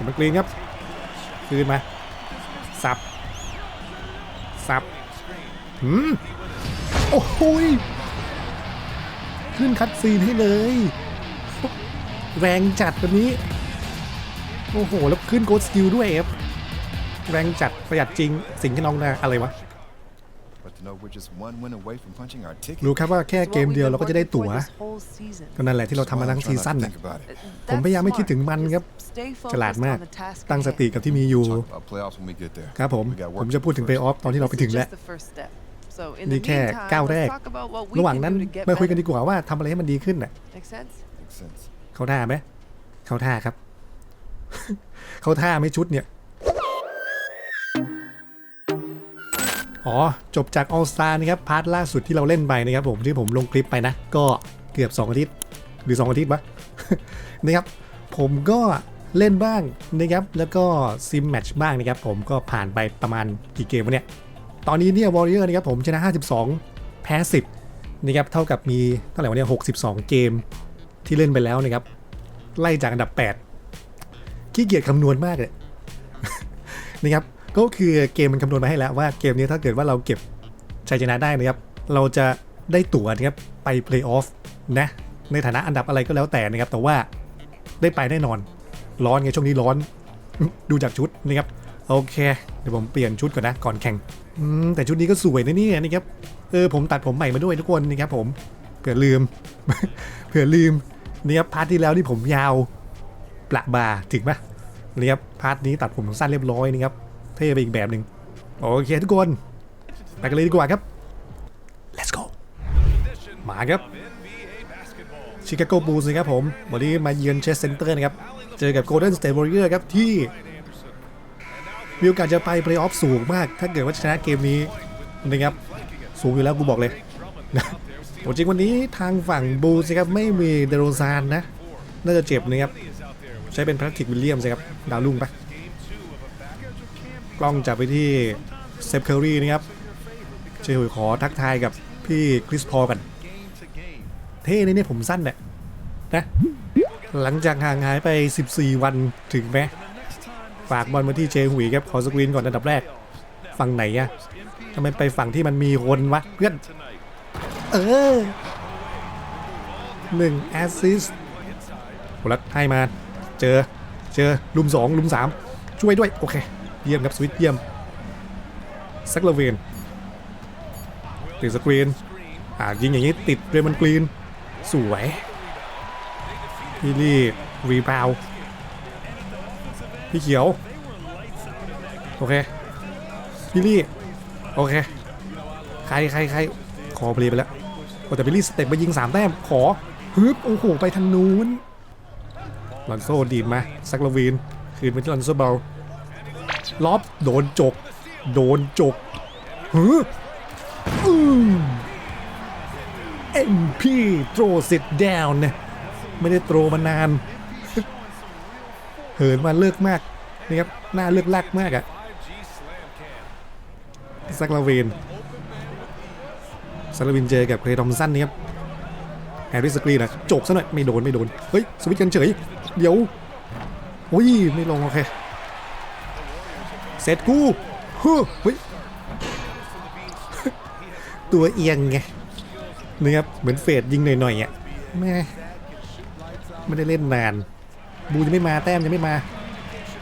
นมันกรีนครับ คืนมา สับ สับหืมโอ้โหยขึ้นคัดซีนให้เลย แรงจัดวันนี้ โอ้โห แล้วขึ้นโกดสกิลด้วยเอฟแรงจัดประหยัดจริง สิ่งที่น้องนะอะไรวะ รู้ครับว่าแค่ It's เก what ม we've เดียว been เราก็จะได้ working ตั๋ว for this whole season. ก็นั่นแหละที่เราทำมาทั้ง Try ซี not to ซั่นน่ะ think about it. ผมพยายามไม่คิดถึงมันครับ Stay ฉลาด focused มาก on the task ตั้ง at สติ hand. กับที่มีอยู่ Talk about playoffs when we get there. ครับผม We got ผ work ม to จะพูด do ถึง p พ a y first. off ตอนที่เราไป This ถึ is งแล้ว just the first step. So in นี่ the แค่ meantime, ก้าวแรก let's talk about what we ระหว่าง can นั้น do to get มาคุยกัน better. ดีกว่าว่าทำอะไรให้มันดีขึ้นน่ะ Make sense? Makes sense. เขาท่าไหมเขาท่าครับ เขาท่าไหม่ชุดเนี่ย อ๋อ จบจาก All Star นะครับพาร์ทล่าสุดที่เราเล่นไปนะครับผมที่ผมลงคลิปไปนะ ก็เกือบ 2 อาทิตย์ หรือ 2 อาทิตย์ปะนะครับ ผมก็เล่นบ้างนะครับ แล้วก็ซิมแมช์บ้างนะครับ ผมก็ผ่านไปประมาณกี่เกมวะเนี่ย ตอนนี้เนี่ยวอริเออร์นะครับผมชนะ 52 แพ้ 10 นะครับ เท่ากับมีเท่าไหร่วะเนี่ย62 เกมที่เล่นไปแล้วนะครับ ไล่จากอันดับ 8 ขี้เกียจคำนวณมากเลยนะครับ ก็คือเกมมันคำนวณมาให้แล้วว่าเกมนี้ถ้าเกิดว่าเราเก็บชัยชนะได้นะครับ เราจะได้ตั๋วนะครับไปเพลย์ออฟนะ ในฐานะอันดับอะไรก็แล้วแต่นะครับ แต่ว่าได้ไปแน่นอน ร้อนไงช่วงนี้ร้อน ดูจากชุดนะครับ โอเค เดี๋ยวผมเปลี่ยนชุดก่อนนะ ก่อนแข่งแต่ชุดนี้ก็สวยนะเนี่ยนะครับ เออผมตัดผมใหม่มาด้วยทุกคนนะครับผมเผื่อลืม เผื่อลืมนะครับพาร์ทที่แล้วนี่ผมยาวประบาถึงปะนะครับพาร์ทนี้ตัดผมสั้นเรียบร้อยนะครับ เท่ไปอีกแบบหนึ่งโอเคทุกคนไปกันเลยดีกว่าครับ let's go มาครับชิคาโกบูลส์นะครับผมวันนี้มาเยือนเชสเซนเตอร์นะครับ เจอกับ Golden State Warrior ครับที่มีโอกาสจะไปเพลย์ออฟสูงมาก ถ้าเกิดว่าชนะเกมนี้นะครับ สูงอยู่แล้วกูบอกเลยโอ้จริงวันนี้ทางฝั่งบูลส์นะครับไม่มีเดโรซานนะ น่าจะเจ็บนะครับ ใช้เป็นแพทริกวิลเลียมส์ครับ ดาวรุ่งปะ กล้องจับไปที่เซฟเคอรี่นะครับเชยขอทักทายกับพี่คริสพอกัน เท่เลยเนี่ยผมสั้นเนี่ยนะ หลังจากห่างหายไป 14 วันถึงไหมฝากบอลมาที่เจหุยครับขอสกรีนก่อนอันดับแรก ฝั่งไหนอะทำไมไปฝั่งที่มันมีคนวะเพื่อน เออหนึ่งแอสซิสโหล้วให้มา เจอ เจอลุมสองลุมสามช่วยด้วย โอเค เยี่ยมครับสวิตเยี่ยมซักลาเวนติดสกรีนอ่ายิงอย่างนี้ติดเรมันกรีน สวยพี่ลี่รีบาวพี่เขียว โอเค พี่ลี่ โอเค ใครใครใครขอเพลย์ไปแล้ว โอ้แต่พี่ลี่สเต็ปไปยิง 3 แต้ม ขอฮึบโอ้โห ไปทางนู้นลอนโซดีดมาซักลาวีน คืนไปที่ลอนโซเบล ล็อบโดนจก โดนจกฮึอืม MP throw sit down เนี่ยไม่ได้โตรมานาน เหินมาเลิกมากนี่ครับหน้าเลือกลักมากอะซักลาเวนซักลาเวนเจอกับเคลย์ทอมสันนี่ครับแฮร์รี่สกรีนะจบซะหน่อยไม่โดนไม่โดน เฮ้ย สวิตช์กันเฉย เดี๋ยวโอ้ยไม่ลงโอเค เสร็จกูฮึเฮ้ยตัวเอียงไงนี่ครับเหมือนเฟดยิงหน่อยๆอะแม่ไม่ได้เล่นนาน บูจะไม่มาแต้มยังไม่มา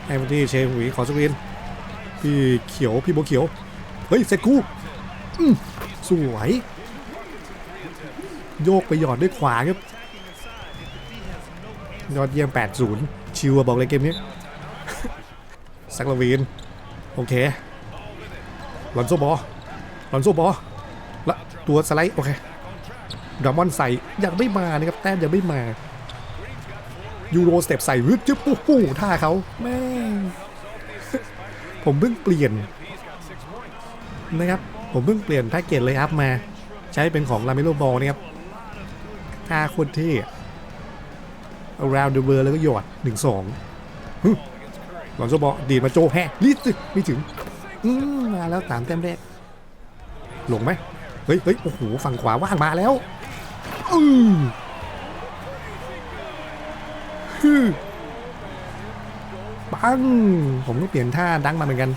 ไอ้วันที่เชฟหุยขอสกรีนพี่เขียวพี่โบเขียว เฮ้ยเสร็จกูอืมสวยโยกไปหยอดด้วยขวาครับยอดเยี่ยม 80 ชิวอะบอกเลยเกมนี้ สักลาวีน โอเคลอนโซบอลอนโซบอละตัวสไลด์ โอเคดรามอนใส่ยังไม่มานะครับ แต้มยังไม่มายูโรสเต็ปใส่รึจึ๊บปุ๊บปุ๊ท่าเขาแม่ผมเพิ่งเปลี่ยนนะครับ ผมเพิ่งเปลี่ยนแพ็กเกจเลยอัพมา ใช้เป็นของลาเมโลบอลนะครับท่าโคนเท่ around the world แล้วก็หยอดหนึ่งสอง หลอนโซบอลดีดมาโจแฮลิสไม่ถึงอืมมาแล้วสามแต้มแรกหลงไหมเฮ้ยเฮ้ยโอ้โหฝั่งขวาว่างมาแล้วอืมฮึปังผมก็เปลี่ยนท่าดังมาเหมือนกัน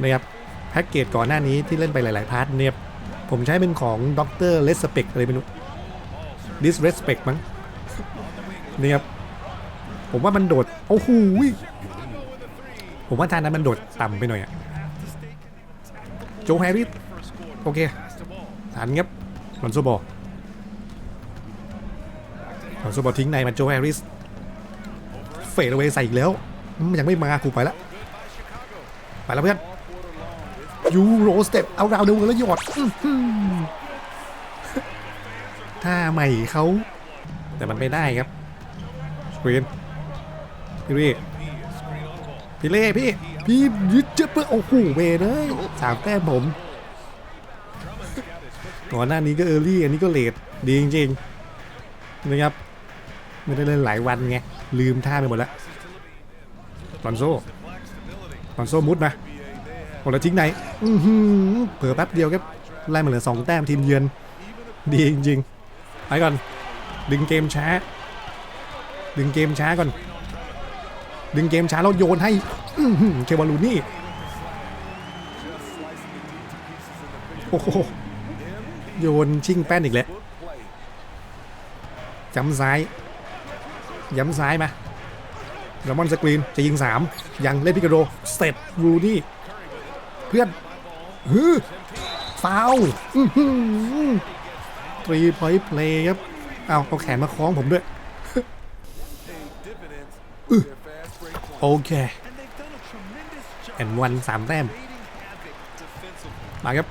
นะครับแพ็กเกจก่อนหน้านี้ที่เล่นไปหลาย ๆ พาร์ทเนี่ยผมใช้เป็นของด็อกเตอร์เลสเปกอะไรไม่รู้ disrespect มั้งนี่ครับผมว่ามันโดด โอ้โหย ผมว่าท่านั้นมันโดดต่ำไปหน่อยอะโจแฮร์ริสโอเคฐานครับลอนโซบอลลอนโซบอลทิ้งในมันโจแฮร์ริสเฟดเอาไว้ใส่อีกแล้วยังไม่มากูไปละไปแล้วเพื่อนยูโรสเต็ปเอาราวเดียวกันแล้วหยอดอื้าใหม่เขาแต่มันไม่ได้ครับสกรีนพี่เล่ พี่เล่พี่ พี่ยึดเจ็บเพื่อโอ้โหเวเลยสามแต้มผมก่อนหน้านี้ก็เออร์ลี่อันนี้ก็เลทดีจริงๆนะครับไม่ได้เล่นหลายวันไงลืมท่าไปหมดแล้วลอนโซลอนโซมุดมาโอ้แล้วทิ้งไหนอือเผลอแป๊บเดียวครับไล่มาเหลือสองแต้มทีมเยือนดีจริงๆไปก่อน ดึงเกมช้า ดึงเกมช้าก่อน ดึงเกมช้าแล้วโยนให้เควาลูนี่โอ้โหโยนชิงแป้นอีกแล้วจำซ้ายย้ำซ้ายมาแล้วมอนสกรีนจะยิง 3 ยังเล่นพิกาโดเสร็จรูนี่เพื่อนฮือฟาวทรีพอยต์เพลย์ครับเอาเอาแขนมาคล้องผมด้วย โอเคแอนวันสามแต้ม มาครับ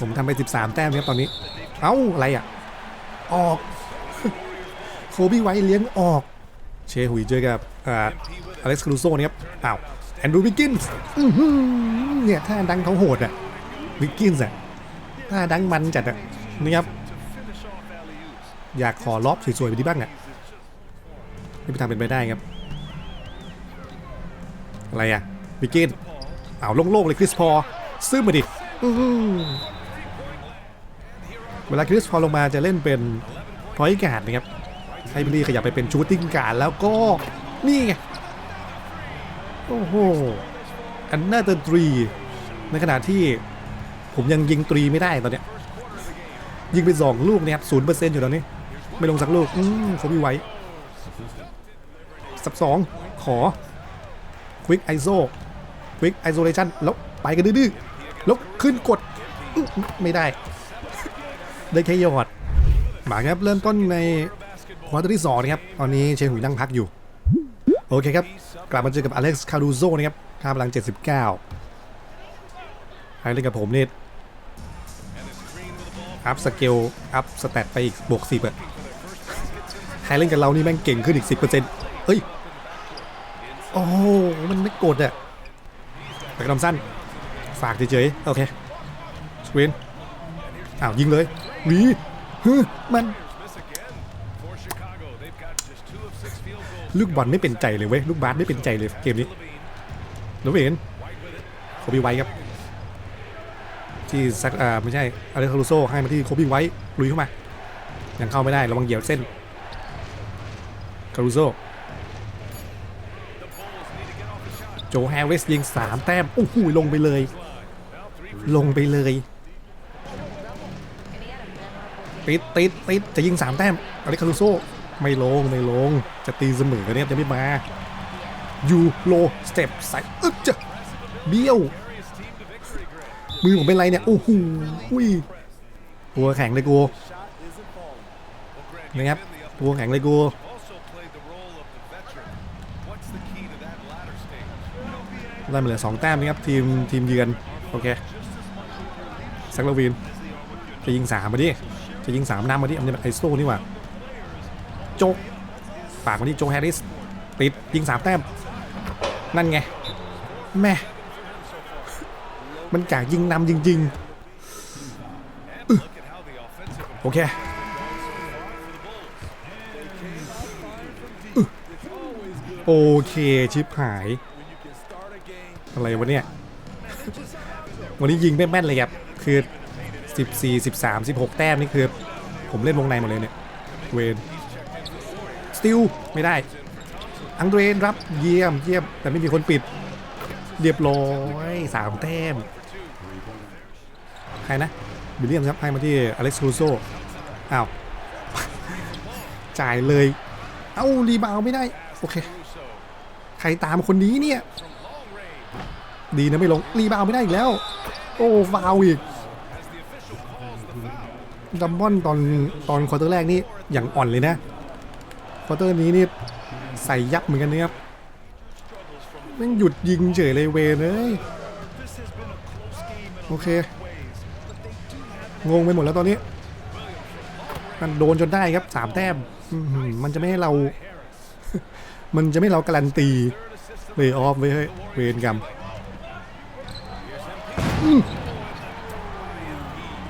ผมทำไป 13 แต้มครับตอนนี้ เอ้า อะไรอะ ออก โคบี้ไว้เลี้ยงออก เชหุยเจอกับอ่าเล็กซ์ครูโซ่นะครับอ้าวแอนดรูวิกกินส์เนี่ยท่าดังเขาโหดอะวิกกินส์อะท่าดังมันจัดอะนี่ครับอยากขอล็อบสวยๆไปที่บ้างอะ ไม่มีทางเป็นไปได้ครับ อะไรอะวิกกินอ้าวโล่งๆเลยคริสพอซื้อมาดิเวลาคริสพอลงมาจะเล่นเป็นพอยการ์ดนะครับให้บิลลี่ขยับไปเป็นชูตติ้งการ์ดแล้วก็นี่ไง โอ้โห อันน่าจะตรี ในขณะที่ผมยังยิงตรีไม่ได้ตอนเนี้ย ยิงไปสองลูกนี่ยครับศูนย์เปอร์เซ็นต์อยู่ตอนนี้ ไม่ลงสักลูก อืมเขาพี่ไว้ สับสองขอควิกไอโซควิกไอโซเลชันแล้วไปกันดื้อๆแล้วขึ้นกดไม่ได้ ได้แค่ยอดมาครับเริ่มต้นในควอเตอร์ที่2นะครับ ตอนนี้เชนหุยนั่งพักอยู่ โอเคครับ กลับมาเจอกับอเล็กซ์คารูโซนะครับค่าพลัง 79ใครเล่นกับผมนี่อัพสเกลอัพสแตทไปอีกบวก10อะใครเล่นกับเรานี่แม่งเก่งขึ้นอีก 10%เฮ้ย โอ้มันไม่กดอะแต่กระดำสั้น ฝากเฉยๆ โอเค สกรีน อ้าว ยิงเลยวีฮึมัน ลูกบอลไม่เป็นใจเลยเว้ย ลูกบาสไม่เป็นใจเลยเกมนี้น้องเห็นโคบีไว้ครับ ที่ซักอ่าไม่ใช่อเลคารูโซให้มาที่โคบีไว้ลุยเข้ามา ยังเข้าไม่ได้ระวังเหยียบเส้นคารูโซโจ แฮร์ริสยิง 3 แต้มโอ้โหลงไปเลย ลงไปเลย ติดติดติดจะยิง 3 แต้มอเล็กคารูโซไม่ลงไม่ลง จะตีเสมอเนี่ยจะไม่มายูโรสเต็ปใส่อึ๊บจะเบี้ยว มือผมเป็นไรเนี่ย โอ้โหอุ้ยตัวแข็งเลยกูนะครับตัวแข็งเลยกู ได้มาเหลือสองแต้มนะครับทีมทีมเยือนโอเคซักลาวินจะยิงสามมาดิจะยิงสามน้ำมาดิอันนี้ไอโซ่นี่ว่าโจกฝากมาที่โจแฮร์ริสติดยิงสามแต้มนั่นไงแม่มันกากยิงนำจริงๆโอเคโอเคชิปหาย อะไรวะเนี่ย วันนี้ยิงไม่แม่นเลยครับ คือ 14 13 16 แต้มนี่คือ ผมเล่นวงในหมดเลยเนี่ย เวนสติลไม่ได้ อังเดรนรับเยี่ยมเยี่ยม แต่ไม่มีคนปิด เรียบร้อยสามแต้ม ใครนะวิลเลียมครับให้มาที่อเล็กซ์ครูโซอ้าว จ่ายเลย เอ้า รีบาวไม่ได้ โอเค ใครตามคนนี้เนี่ย ดีนะไม่ลงรีบาวไม่ได้อีกแล้ว โอ้ฟาวอีกดัมบอนตอนตอนควอเตอร์แรกนี่อย่างอ่อนเลยนะควอเตอร์นี้นี่ใส่ยับเหมือนกันนะครับแม่งหยุดยิงเฉยเลยเวเลยโอเค งงไปหมดแล้วตอนนี้ มันโดนจนได้ครับสามแต้มมันจะไม่ให้เรา มันจะไม่เราการันตีเลยออฟไว้เฮ้ยเวนกรรม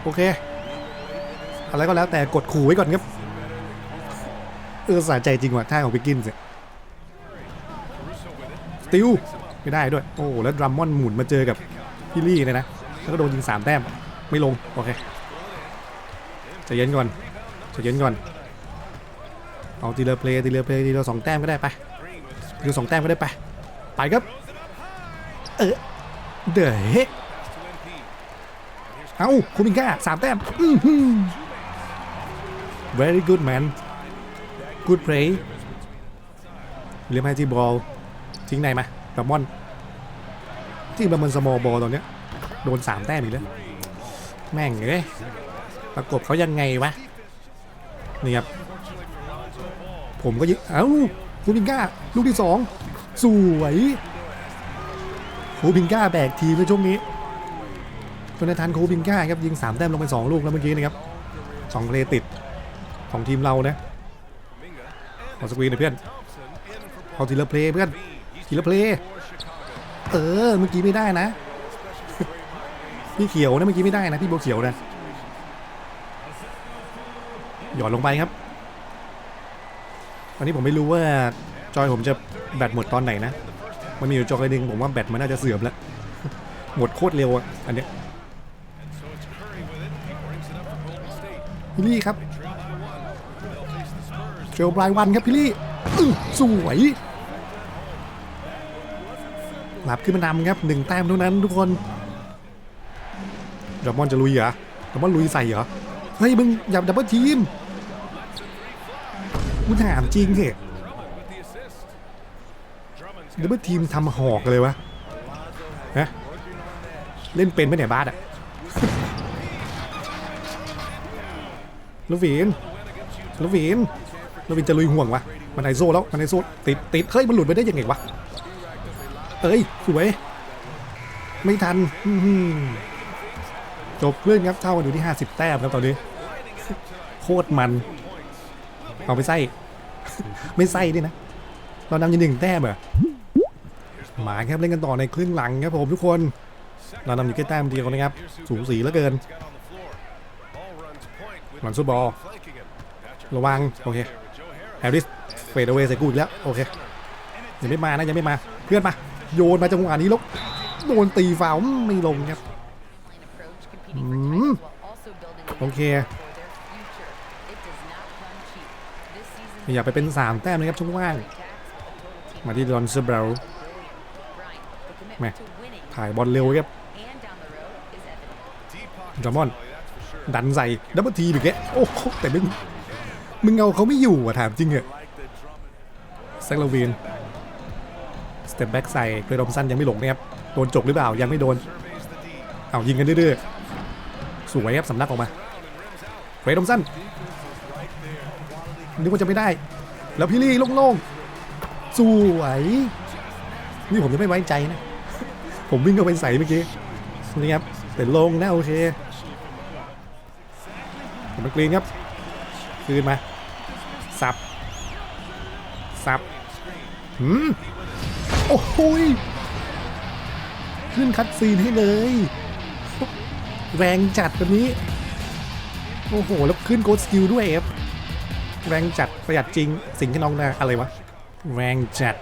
โอเค อะไรก็แล้วแต่กดขู่ไว้ก่อนครับ เออสะใจจริงว่ะท่าของพิกกินส์ติลไม่ได้ด้วย โอ้แล้วดรัมมอนหมุนมาเจอกับพี่ลี่เลยนะ แล้วก็โดนยิงสามแต้ม ไม่ลง โอเคจะเย็นก่อนจะเย็นก่อน เอาทีเละเพลย์ทีเละเพลย์ทีเละสองแต้มก็ได้ไปทีลสองแต้มก็ได้ไป ไปครับ เออเดอะ เฮกเอาคูมิงก้าสามแต้ม very good man good play เรียกให้ที่บอลทิ้งในมาแบบมอนที่มันมันสมอลบอลตอนเนี้ยโดนสามแต้มอีกแล้ว แม่งเอ้ยประกบเขายังไงวะ นี่ครับ ผมก็ยิงเอ้าฟูบิงก้า ลูกที่สองสวยฟูบิงก้าแบกทีมในช่วงนี้ จนในทันคูบิงก้าครับยิง 3 แต้มลงไป 2 ลูกแล้วเมื่อกี้นะครับสองเลติดของทีมเรานะเอสกรีนหน่อยเพื่อนเอาทีละเพลย์เพื่อนทีละเพลย์เออเมื่อกี้ไม่ได้นะ พี่เขียวนะเมื่อกี้ไม่ได้นะพี่โบเขียวนะหย่อนลงไปครับวันนี้ผมไม่รู้ว่าจอยผมจะแบตหมดตอนไหนนะ มันมีอยู่จอยหนึ่งผมว่าแบตมันน่าจะเสื่อมแล้ว หมดโคตรเร็วอะอันเนี้ย พี่ลี่ครับเทรลปลายวันครับพี่ลี่อื้อสวยหลับขึ้นมานำครับหนึ่งแต้มเท่านั้นทุกคนดับมอนจะลุยเหรอดับมอนลุยใส่เหรอ เฮ้ยมึงอย่าดับเบิลทีมกูถามจริงเหรอดับเบิลทีมทำหอกเลยวะฮะเล่นเป็นไหมเนี่ยบาสอะ ลูวีนลูวีนลูวีนจะลุยห่วงวะมันไอโซแล้วมันไอโซติดติดเฮ้ยมันหลุดไปได้ยังไงวะเอ้ยสวย ไม่ทันจบเรื่องครับเท่ากันอยู่ที่ 50 แต้มครับตอนนี้ โคตรมัน เอาไปไส้ ไม่ไส้ด้วยนะ เรานำอยู่หนึ่งแต้มเหรอมาครับเล่นกันต่อในครึ่งหลังครับผมทุกคน เรานำอยู่แค่แต้มเดียวนะครับ สูงสีเหลือเกิน หลังซุดบอลระวัง โอเคแฮร์ริสเฟดเอาไว้ใส่กูอีกแล้ว โอเค ยังไม่มานะ ยังไม่มา เพื่อนมา โยนมาจังหวะนี้แล้วโดนตีฟาวไม่ลงครับโอเคอยากไปเป็น 3 แต้มนะครับช่วงว่าง มาที่ดอนเซอร์เบลแม่ถ่ายบอลเร็วครับจอมอน ดันใส่ดับเบิลทีหรือแกโอ้โหแต่มึงมึงเอาเขาไม่อยู่อะถามจริงเหรอแซกลาวีนสเต็ปแบ็กใส่เกรดอมสันยังไม่หลงนะครับโดนจกหรือเปล่ายังไม่โดนเอายิงกันเรื่อยๆสวยครับสำนักออกมาเกรดอมสันนึกว่าจะไม่ได้ แล้วพี่ลี่โล่งๆสวยนี่ผมยังไม่ไว้ใจนะ ผมวิ่งเข้าไปใส่เมื่อกี้นี่ครับแต่ลงนะโอเค มมากรีนครับ คืนมา สับ สับหืมโอ้โหยขึ้นคัดซีนให้เลย แรงจัดแบบนี้ โอ้โห แล้วขึ้นโกดสกิลด้วยครับ แรงจัดประหยัดจริง สิ่งที่น้องนะอะไรวะ แรงจัด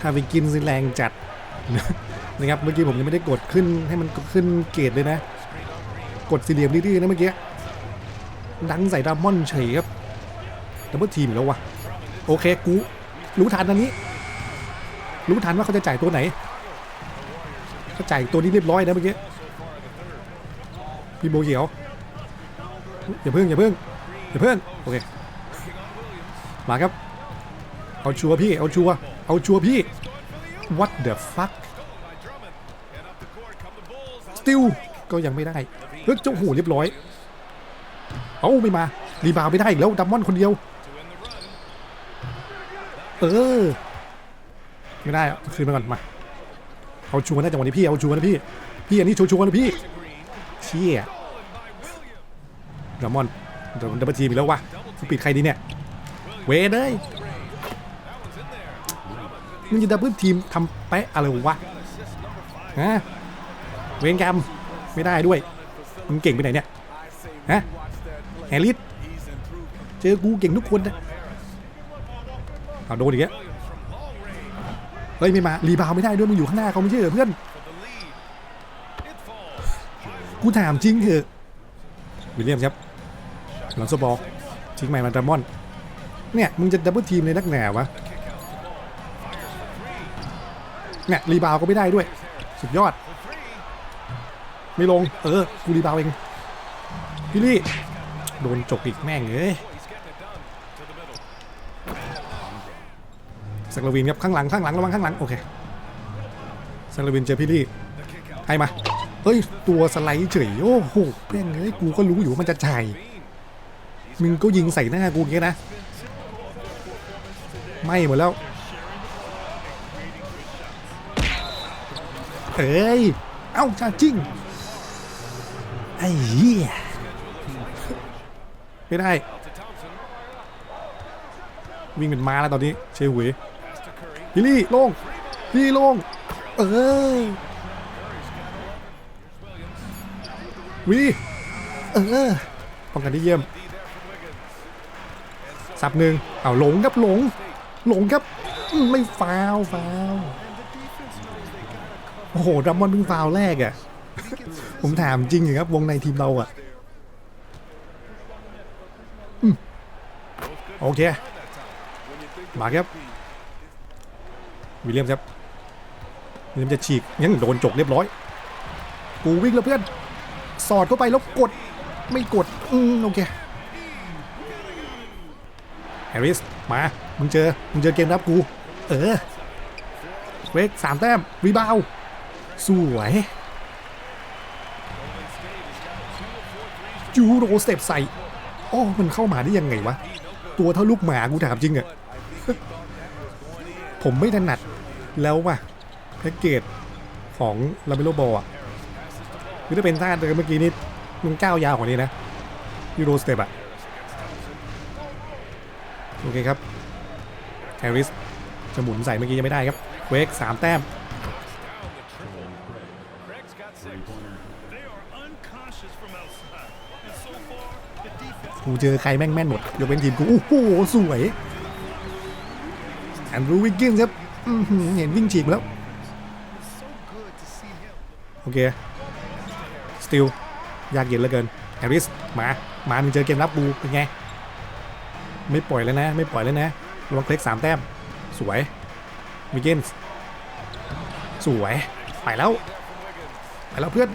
ถ้าไปกินสิแรงจัดนะครับ เมื่อกี้ผมยังไม่ได้กดขึ้นให้มันขึ้นเกรดเลยนะ กดสี่เหลี่ยมดื้อๆนะเมื่อกี้ ดังใส่ดามอนเฉยครับดับเบิลทีมอีกแล้ววะโอเคกูรู้ทันอันนี้ รู้ทันว่าเขาจะจ่ายตัวไหนเขาจ่ายตัวนี้เรียบร้อยนะเมื่อกี้พี่โบเขียวอย่าเพิ่งอย่าเพิ่งอย่าเพิ่งโอเคมาครับเอาชัวร์พี่เอาชัวร์เอาชัวร์พี่ what the fuck still ก็ยังไม่ได้เฮ้ยเจ้าหูเรียบร้อย เอ้าไม่มา รีบาวไม่ได้อีกแล้วดัมมอนคนเดียว เออ ไม่ได้อะคืนมาก่อนมา เอาชัวร์นะจังหวะนี้พี่เอาชัวร์นะพี่ พี่อันนี้ชัวร์ๆนะพี่ เชี่ยดัมมอนเดี๋ยวดับเบิลทีมอีกแล้ววะสปีดใครดีเนี่ย เวเด้ยมึงจะดับเบิลทีมทำแปะอะไรวะฮะเวนกรรมไม่ได้ด้วย มึงเก่งไปไหนเนี่ยฮะ ฮร์ริสเจอกูเก่งทุกคนนะเอาโดนอีกแล้วเฮ้ยไม่มารีบาวด์ไม่ได้ด้วยมึงอยู่ข้างหน้าเขาไม่ใช่เหรอเพื่อนกูถามจริงเถอะวิลเลียมครับหลังโซบอลทิ้งใหม่มาดามอนเนี่ยมึงจะดับเบิลทีมเลยนักหนาวะเนี่ยรีบาวด์ก็ไม่ได้ด้วย สุดยอด ไม่ลง เออ กูรีบาวด์เองพี่ลี่ โดนจกอีกแม่งเอ้ยสักลวินครับข้างหลังข้างหลังระวังข้างหลังโอเคสักลวินเจอพี่ลี่ให้มาเฮ้ยตัวสไลด์เฉยโอ้โหแม่งเอ้ยกูก็รู้อยู่ว่ามันจะจ่ายมึงก็ยิงใส่หน้ากูอย่างเงี้ยนะไม่หมดแล้วเอ้ยเอ้าจ้าจริงไอ้เหี้ย ไม่ได้ วิ่งเป็นม้าแล้วตอนนี้ เชยหวยฮิลลี่โล่งฮิลลี่โล่งเออวีเออป้องกันที่เยี่ยมสับหนึ่งเอาหลงครับหลง หลงครับไม่ฟาวฟาวโอ้โหดัมมอนเพิ่งฟาวแรกอะ่ะ ผมถามจริงเหรอครับ วงในทีมเราอะ่ะ โอเค มาครับ วิลเลียมครับ วิลเลียมจะฉีกยังโดนจกเรียบร้อย กูวิ่งแล้วเพื่อน สอดเข้าไปแล้วกด ไม่กด อืมโอเค แฮร์ริส มา มึงเจอ มึงเจอเกมรับกู เออเวกสามแต้ม รีบาวสวยจูโรสเต็ปใส่ โอ้ มันเข้ามาได้ยังไงวะ ตัวเท่าลูกหมากูถามจริงอะผมไม่ถนัดแล้วว่ะแพ็กเกจของลาเมโลบอลอะคือถ้าเป็นท่าเดิมเมื่อกี้นี่มันก้าวยาวกว่านี้นะยูโรสเตปอะโอเคครับแฮร์ริสจะหมุนใส่เมื่อกี้ยังไม่ได้ครับเวกสามแต้ม กูเจอใครแม่งแม่นหมด ยกเว้นทีมกู โอ้โห สวยแอนดรูวิกกินครับเห็นวิ่งฉีกแล้ว โอเค สติล ยากเย็นเหลือเกินแฮร์ริส มา มามึงเจอเกมรับบูเป็นไง ไม่ปล่อยแล้วนะ ไม่ปล่อยแล้วนะระวังเคล็กสามแต้ม สวยวิกเกนสวย ไปแล้ว ไปแล้วเพื่อน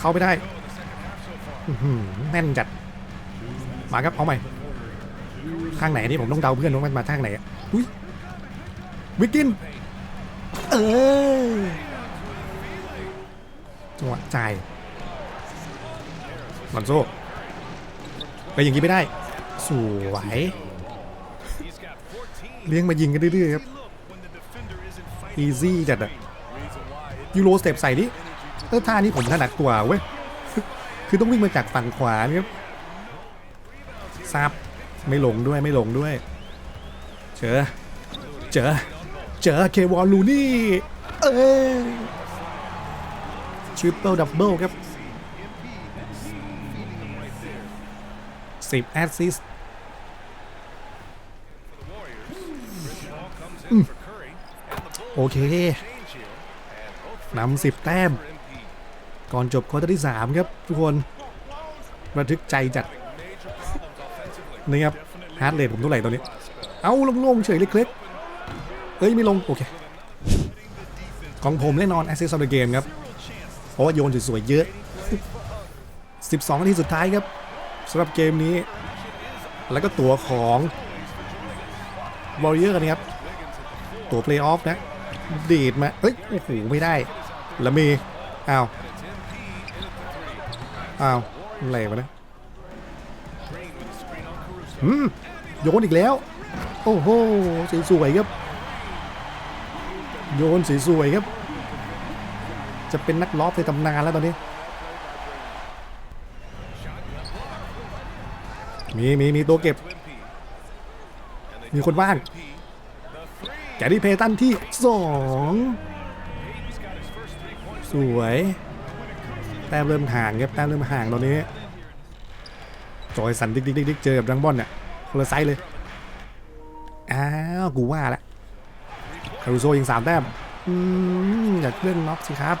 เข้าไปได้แน่นจัด มาครับเอาใหม่ทางไหนนี่ผมต้องเดาเพื่อนว่ามันมาทางไหนอะอุ้ยวิกกินเออจังหวะจ่ายลอนโซ่ไปอย่างนี้ไม่ได้ สวยเลี้ยงมายิงกันเรื่อยๆครับอีซี่จัดอะยูโรสเต็ปใส่ดิเออท่านี้ผมถนัดกว่าเว้ย คือต้องวิ่งมาจากฝั่งขวานี่ครับ ซับไม่หลงด้วยไม่หลงด้วย เจอ เจอ เจอเควอลลูนี่ เอ้ยทริปเปิลดับเบิลครับสิบแอสซิสโอเคนำสิบแต้ม ก่อนจบควอเตอร์ที่ 3 ครับ ทุกคนระทึกใจจัด นี่ครับฮาร์ดเรทผมเท่าไหร่ตอนนี้ เอาลงๆเฉยเล็กเอ้ยไม่ลง โอเคของผมแน่นอน Access of the Game ครับเพราะว่าโยนสวยๆเยอะ 12นาทีสุดท้ายครับสำหรับเกมนี้ แล้วก็ตัวของ Warrior นะครับ ตัว Playoff นะดีดมา เอ้ย โอ้โห ไม่ได้แล้วมี อ้าว อ้าวอะไรวะเนี่ย อืมโยนอีกแล้ว โอ้โหสวยๆครับ โยนสวยๆครับ จะเป็นนักลอฟในตำนานแล้วตอนนี้ มีมีมีตัวเก็บ มีคนว่างแกรี่เพตันที่สองสวย แต้มเริ่มห่างครับแต้มเริ่มห่างตอนนี้ จอยสันดิกดิกดิกดิกเจอกับดังบอลเนี่ยคนละไซส์เลย อ้าว กูว่าล้วคารุโซยิงสามแต้มอืมอย่าเครื่องน็อกสิครับ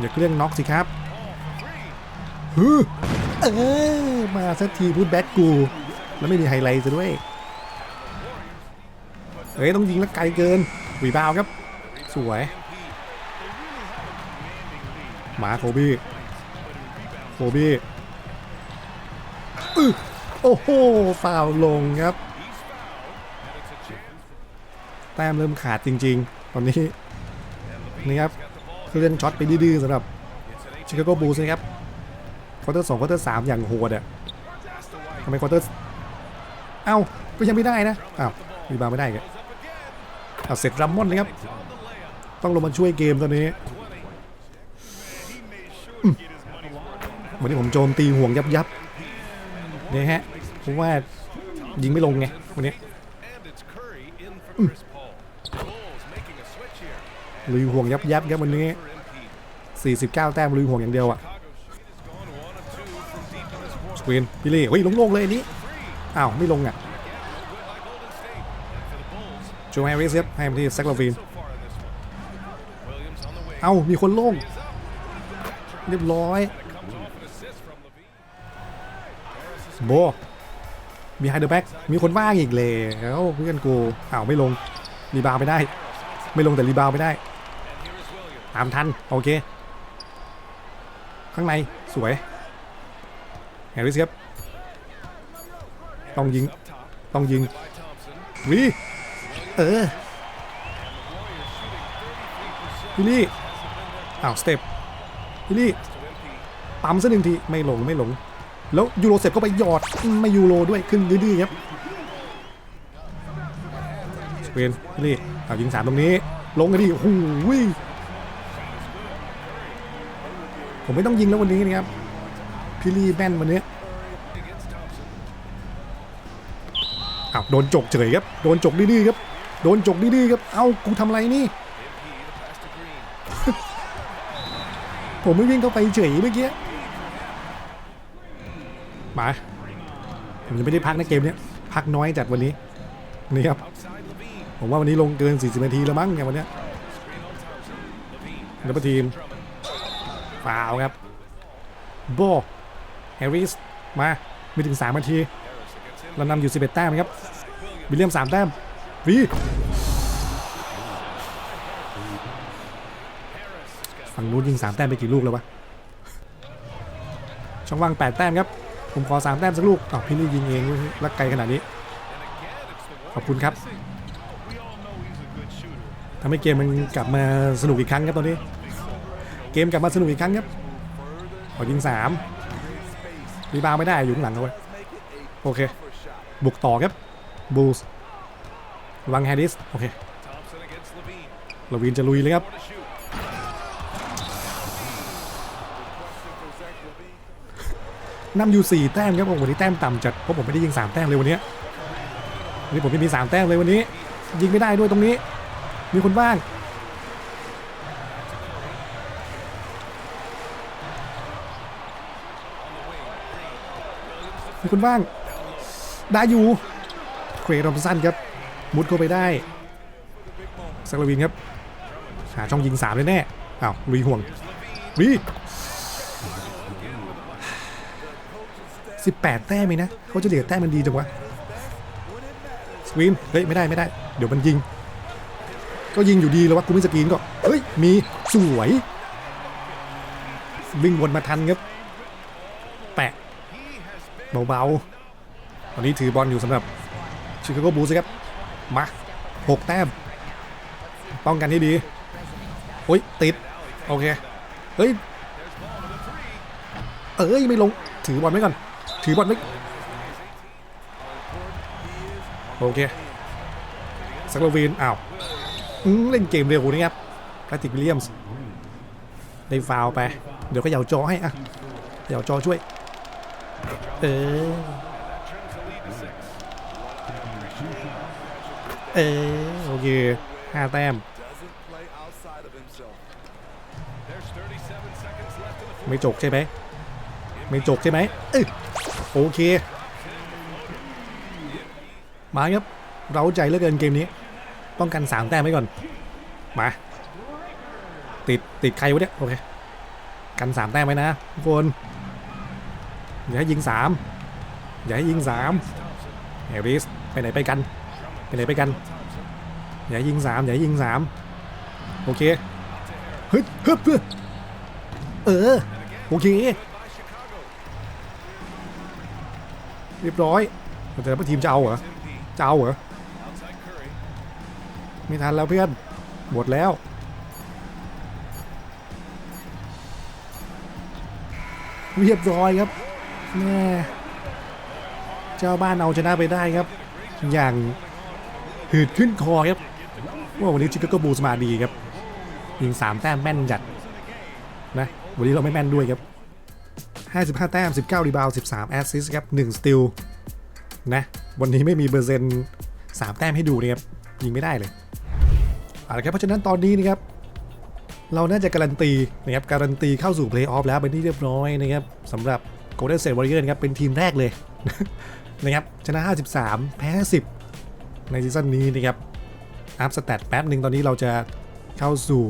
อย่าเครื่องน็อกสิครับฮึเออมาสักทีพูดแบ็กกู แล้วไม่มีไฮไลท์ซะด้วยเฮ้ย ต้องยิงแล้วไกลเกินวีบาวครับ สวย มาโคบี้โคบี้ อึโอ้โหฟาวลงครับ แต้มเริ่มขาดจริง ๆ ตอนนี้นี่ครับเคลื่อนช็อตไปดื้อๆสำหรับชิคาโกบูลส์นะครับควอเตอร์สองควอเตอร์สามอย่างโหดอะทำไมควอเตอร์เอ้าก็ยังไม่ได้นะอ้าวมีบาร์ไม่ได้กันเอาเสร็จรัมมอนเลยครับ ต้องลงมาช่วยเกมตอนนี้วันนี้ผมโจมตีห่วงยับยับ เนี่ยฮะเพราะว่ายิงไม่ลงไงวันนี้ลุยห่วงยับยับครับวันนี้ 49 แต้มลุยห่วงอย่างเดียวอะสกรีนพี่ลี่เฮ้ยลงโลกเลยนี้อ้าวไม่ลงอะโจแฮร์ริสครับให้มาที่แซคลาฟีนเอ้ามีคนลง เรียบร้อย โบมีไฮเดอร์แบ็กมีคนว่างอีกแล้วเพื่อนกูอ้าวไม่ลงรีบาวไม่ได้ ไม่ลงแต่รีบาวไม่ได้ตามทัน โอเค ข้างในสวยแฮร์ริสครับต้องยิง ต้องยิงวีเออพี่ลี่อ้าวสเต็ปพี่ลี่ปั๊มซะหนึ่งที ไม่หลงไม่หลง แล้วยูโรเสร็จก็ไปหยอดไม่ยูโรด้วยขึ้นดื้อๆครับสเปนพี่ลี่เอายิงสามตรงนี้ ลงกันดิโอ้โหยผมไม่ต้องยิงแล้ววันนี้นะครับพี่ลี่แม่นวันนี้อ้าวโดนจกเฉยครับโดนจกดื้อๆครับโดนจกดื้อๆครับเอ้ากูทำอะไรนี่ ผมไม่วิ่งเข้าไปเฉยเมื่อกี้ มาผมยังไม่ได้พักในเกมเนี้ยพักน้อยจัดวันนี้นี่ครับผมว่าวันนี้ลงเกิน 40 นาทีแล้วมั้งเนี่ยวันเนี้ยแล้วทีมฟาวครับโบแฮร์ริสมาไม่ถึง 3 นาที เรานำอยู่ 11 แต้มครับวิลเลียม 3 แต้มวีฝั่งนู้นยิง 3 แต้มไปกี่ลูกแล้ววะช่องว่าง 8 แต้มครับ ผมขอ3แต้มสักลูกอ้าวพี่นี่ยิงเองด้วยรักไกลขนาดนี้ ขอบคุณครับทำให้เกมมันกลับมาสนุกอีกครั้งครับตอนนี้ เกมกลับมาสนุกอีกครั้งครับขอยิง3รีบาวไม่ได้อยู่ข้างหลังเขาไว้โอเค บุกต่อครับบูสวังแฮร์ริสโอเค Thompson against Levine. ลวินจะลุยเลยครับ นำอยู่ 4 แต้มครับผมวันนี้แต้มต่ำจัดเพราะผมไม่ได้ยิง 3 แต้มเลยวันนี้วันนี้ผมไม่มี 3 แต้มเลยวันนี้ ยิงไม่ได้ด้วยตรงนี้ มีคนว่างมีคนว่างได้อยู่เควรอมสันครับมุดเข้าไปได้ซักลาวินครับหาช่องยิง3เลยแน่อ้าวลุยห่วงวี 18 แต้มเองนะ เขาจะเหลือแต้มมันดีจังวะสกรีนเฮ้ย ไม่ได้ไม่ได้ เดี๋ยวมันยิง ก็ยิงอยู่ดีแล้ววะกูไม่สกรีนก็ เฮ้ย มีสวย วิ่งวนมาทันครับ แปะ เบาๆ ตอนนี้ถือบอลอยู่สำหรับชิคาโกบูลส์ครับ มาหกแต้ม ป้องกันให้ดีโอ้ย ติด โอเค เฮ้ย เอ้ย ไม่ลง ถือบอลไว้ก่อน ถือบอลไว้โอเคสักโลวีนอ้าวเล่นเกมเร็วนะครับแพทริกวิลเลียมส์ได้ฟาวไป เดี๋ยวก็เหยาจอให้อะเหยาจอช่วย เออ เออ โอเคห้าแต้ม ไม่จกใช่ไหม ไม่จกใช่ไหมเอย โอเค มาครับ เราใจเหลือเกินเกมนี้ ป้องกันสามแต้มไว้ก่อน มา ติดติดใครวะเนี่ย โอเค กันสามแต้มไว้นะทุกคน อย่าให้ยิงสามอย่าให้ยิงสามเอริสไปไหนไปกัน ไปไหนไปกัน อย่าให้ยิงสามอย่าให้ยิงสามโอเคเฮ้ยฮึบเพื่อเออ โอเค เรียบร้อยแต่ว่าทีมจะเอาเหรอจะเอาเหรอไม่ทันแล้วเพื่อนหมดแล้วเรียบร้อยครับแม่เจ้าบ้านเอาชนะไปได้ครับ อย่างหืดขึ้นคอครับว่าวันนี้ชิคาโกบูสมาดีครับยิง3แต้มแม่นจัดนะวันนี้เราไม่แม่นด้วยครับ 55 แต้ม 19 รีบาว13 แอสซิสครับ1สติลนะ วันนี้ไม่มีเปอร์เซ็นต์3แต้มให้ดูนะครับยิงไม่ได้เลยเอาละครับเพราะฉะนั้นตอนนี้นะครับเราน่าจะการันตีนะครับการันตีเข้าสู่เพลย์ออฟแล้วเป็นที่เรียบร้อยนะครับสำหรับ Golden State Warriors นะครับเป็นทีมแรกเลยนะครับชนะ 53 แพ้ 10 ในซีซั่นนี้นะครับอัพสแตทแป๊บหนึ่งตอนนี้เราจะเข้าสู่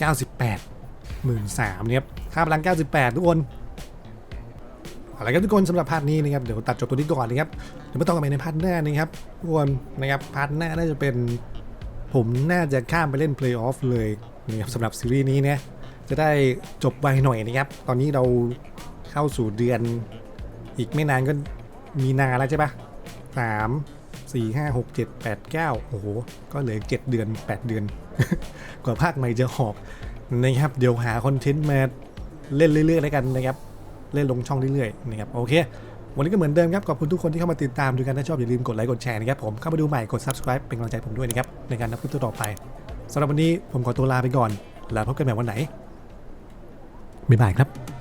98 1 3นะครับค่าพลัง 98 ทุกคน อาละครับทุกคนสำหรับพาร์ทนี้นะครับเดี๋ยวตัดจบตัวนี้ก่อนนะครับเดี๋ยวไม่ต้องกันไปในพาร์ทหน้านะครับทุกคนนะครับพาร์ทหน้าน่าจะเป็นผมน่าจะข้ามไปเล่นเพลย์ออฟเลยนะครับสำหรับซีรีส์นี้เนี่ยจะได้จบไวหน่อยนะครับ ตอนนี้เราเข้าสู่เดือน อีกไม่นานก็มีนาแล้วใช่ปะสามสี่ห้าหกเจ็ดแปดเก้าโอ้โห ก็เหลือเจ็ดเดือนแปดเดือน กว่าภาคใหม่จะออกนะครับ เดี๋ยวหาคอนเทนต์มาเล่นเรื่อยๆแล้วกันนะครับ เล่นลงช่องเรื่อยๆนะครับโอเค วันนี้ก็เหมือนเดิมครับ ขอบคุณทุกคนที่เข้ามาติดตามดูกันถ้าชอบอย่าลืมกดไลค์กดแชร์นะครับผมเข้ามาดูใหม่กด subscribe เป็นกำลังใจผมด้วยนะครับในการนับคลิปต่อไปสำหรับวันนี้ผมขอตัวลาไปก่อนแล้วพบกันใหม่วันไหนบ๊ายบายครับ